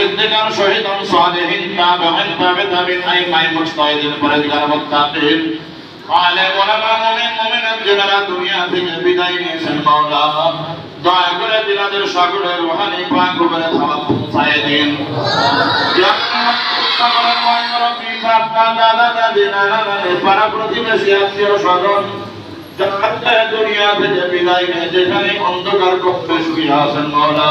সিদ্দিকান শহীদান সালিহিন তাবিঈন তাবি তাবিঈন আইমাই মুজতাহিদিন পরহেজগার মুত্তাকিন আলে ওলামা মুমিন মুমিনাত যারা দুনিয়া থেকে বিদায় নিয়েছেন মাওলা দয়া করে দিনাদের সাগরে রুহানি পাক উপরে খাবার পৌঁছায় দিন ইয়া সকলের যেখানে অন্ধকার কক্ষে শুয়ে আছেন মাওলা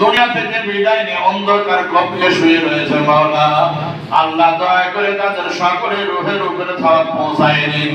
দুনিয়া থেকে বিদায় নিয়ে অন্ধকার কক্ষে শুয়ে রয়েছে মাওলা। আল্লাহ দয়া করে তাদের সকলের রুহের উপরে থাওয়া পৌঁছায় দিন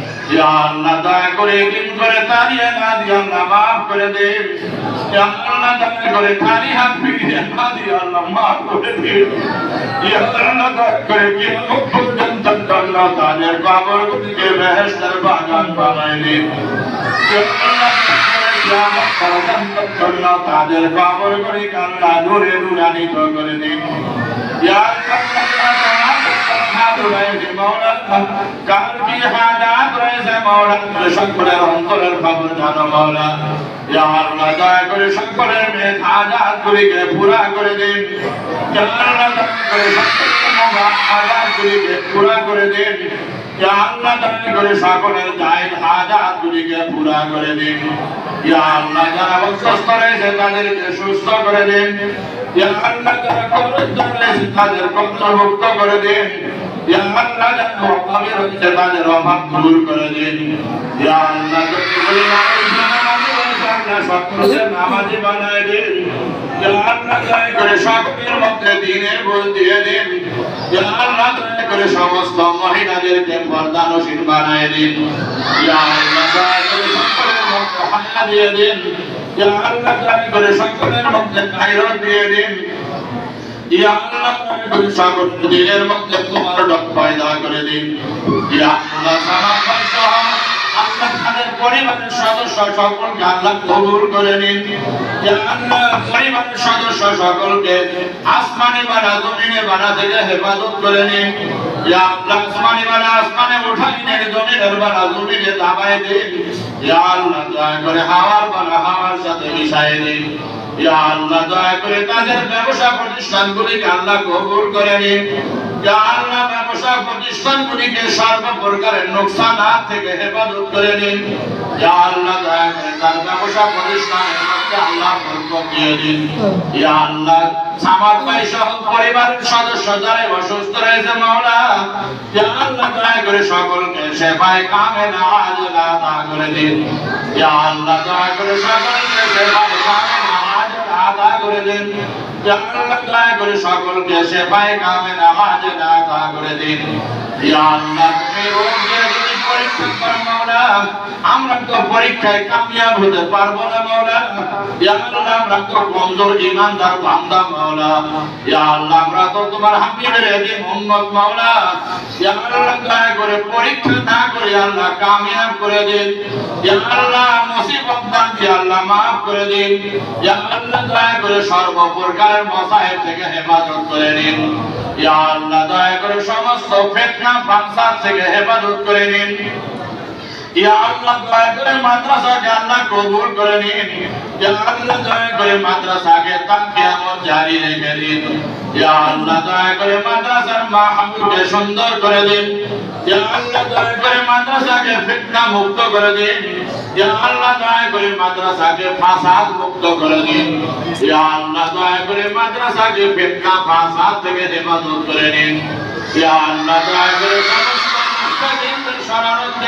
আল্লাহ দয়া করে দিন করে তারিয়ে না দিয়ে আল্লাহ মাফ করে ইয়া আল্লাহ দয়া করে তারি হাত ফিরিয়ে না দিয়ে আল্লাহ মাফ করে ইয়া আল্লাহ দয়া করে কি পর্যন্ত আল্লাহ তাদের কবরগুলিকে বেহেশতের বাগান বানায় দিন ইয়া আল্লাহ দয়া করে তাদের আল্লাহ নূরে নূরান্বিত করে দিন ইয়া কার কি হাজাত রয়েছে মাওলা সকলের অন্তরের খবর জানো আল্লাহ দয়া করে সকলের মেয়ে হাজাত গুলিকে পুরা করে দিন করে সকলের হাজাত গুলিকে পুরা করে দিন ইয়া আল্লাহ দয়া করে সকলের জায়েজ হাজাত গুলিকে পুরা করে দিন ইয়া আল্লাহ যারা অসুস্থ রয়েছে তাদেরকে সুস্থ করে দিন ইয়া আল্লাহ যারা কবর রয়েছে তাদের অভাবে দূর করে দিন দিনের সমস্ত মহিলাদেরকে পর্দানসীন বানায় দিন। সকলের মধ্যে তোমার ডক পয়দা করে দিন। ইয়া আল্লাহ সালাম সহ আল্লাহ তাদের পরিবারের সদস্য সকলকে আল্লাহ কবুল করে নিন। পরিবারের সদস্য সকলকে বানা জমিনে বানা থেকে হেফাজত করে নিন। আল্লাহ দয়া করে তাদের ব্যবসা প্রতিষ্ঠানগুলিকে আল্লাহ কবুল করে নিন। আল্লাহ ব্যবসা প্রতিষ্ঠানগুলিকে সর্ব প্রকারের নোকসানাত থেকে হেফাজত করে নিন ইয়া আল্লাহ দয়া করে তার ব্যবসা প্রতিষ্ঠানের মধ্যে আল্লাহ বরকত দিয়ে দিন। ইয়া আল্লাহ, সামাদ ভাই সহ পরিবারের সদস্য যারা অসুস্থ রয়েছে, মাওলা, ইয়া আল্লাহ দয়া করে সকলকে সেবায় কামে নামাজ আদা করে দিন। ইয়া আল্লাহ দয়া করে সকলকে সেবায় কামে নামাজ আদা করে দিন। আল্লাহ করে সকলকে সেবায় কামে নামাজ আদা করে দিন। পরীক্ষা করো মাওলা। আমরা তো পরীক্ষায় কামিয়াব হতে পারব না মাওলা। ইয়া আল্লাহ, আমরা তো কমজোর ইমানদার বান্দা মাওলা। ইয়া আল্লাহ, আমরা তো তোমার হাবিবের একদিন উম্মত মাওলা। ইয়া আল্লাহ, দয়া করে পরীক্ষা না করে আল্লাহ কামিয়াব করে দিন। ইয়া আল্লাহ মুসিবত দান দিয়ে আল্লাহ মাফ করে দিন। ইয়া আল্লাহ, দয়া করে সর্বপ্রকারের মসায়েব থেকে হেফাজত করে নিন। ইয়া আল্লাহ, দয়া করে সমস্ত ফিতনা ফাসাদ থেকে হেফাজত করে নিন। ইয়া আল্লাহ দয়া করে মাদ্রাসাকে আল্লাহ কবুল করে নিন ইয়া আল্লাহ দয়া সুন্দর করে দিন। মাদ্রাসাকে ফিতনা মুক্ত করে দিন। আল্লাহ দয়া করে মাদ্রাসাকে ফাসাদ মুক্ত করে দিন। আল্লাহ দয়া করে মাদ্রাসাকে ফিতনা ফাসাদ থেকে হেফাজত করে নিন। আল্লাহ দয়া করে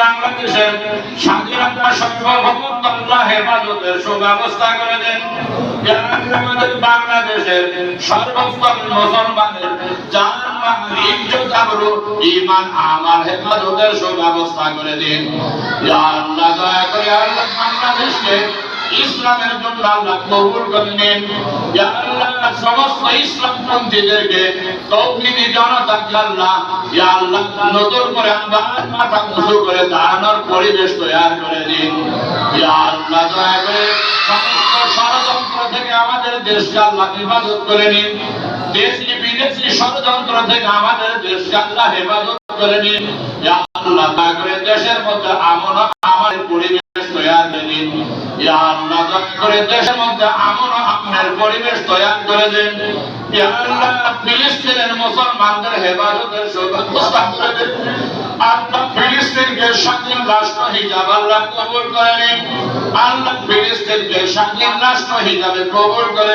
বাংলাদেশের স্বাধীনতা সার্বভৌমত্ব করে দেন। আমাল হেফাজতের সুব্যবস্থা করে দিন। আল্লাহ দয়া করে বাংলাদেশকে ইসলামের জন্য আল্লাহ কবুল করে নিন আল্লাহ, সমস্ত ইসলামপন্থীদেরকে তৌহিদি জনতাকে আল্লাহ। ইয়া আল্লাহ নতুন করে আবার মাথা উঁচু করে দাঁড়ানোর পরিবেশ তৈরি করে দিন। ইয়া আল্লাহ, দয়া করে সমস্ত ষড়যন্ত্র থেকে আমাদের দেশকে আল্লাহ হেফাজত করে নিন। দেশি বিদেশি ষড়যন্ত্র থেকে আমাদের দেশকে আল্লাহ হেফাজত করে নিন। ইয়া আল্লাহ, দয়া করে দেশের মধ্যে আমন আমাদের পরিবেশ তৈরি করে দিন। করে দেশের মধ্যে আমন আপনার পরিবেশ তৈরি করে দেন। ফিলিস্তিনের মুসলমানদের হেফাজতের সুব্যবস্থা করে দেন। রাষ্ট্র হিসাবে আল্লাহ কবুল আল্লাহ, ফিলিস্তিনকে স্বাধীন রাষ্ট্র হিসাবে কবুল করে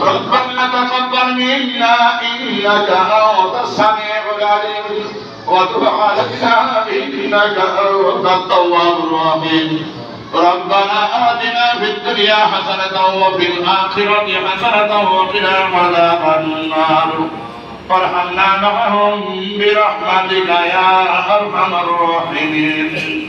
ربنا تقبل منا انك انت السميع العليم وتب علينا انك انت التواب الرحيم ربنا آتنا في الدنيا حسنة وفي الآخرة حسنة وقنا عذاب النار وارحمنا معهم برحمتك يا أرحم الراحمين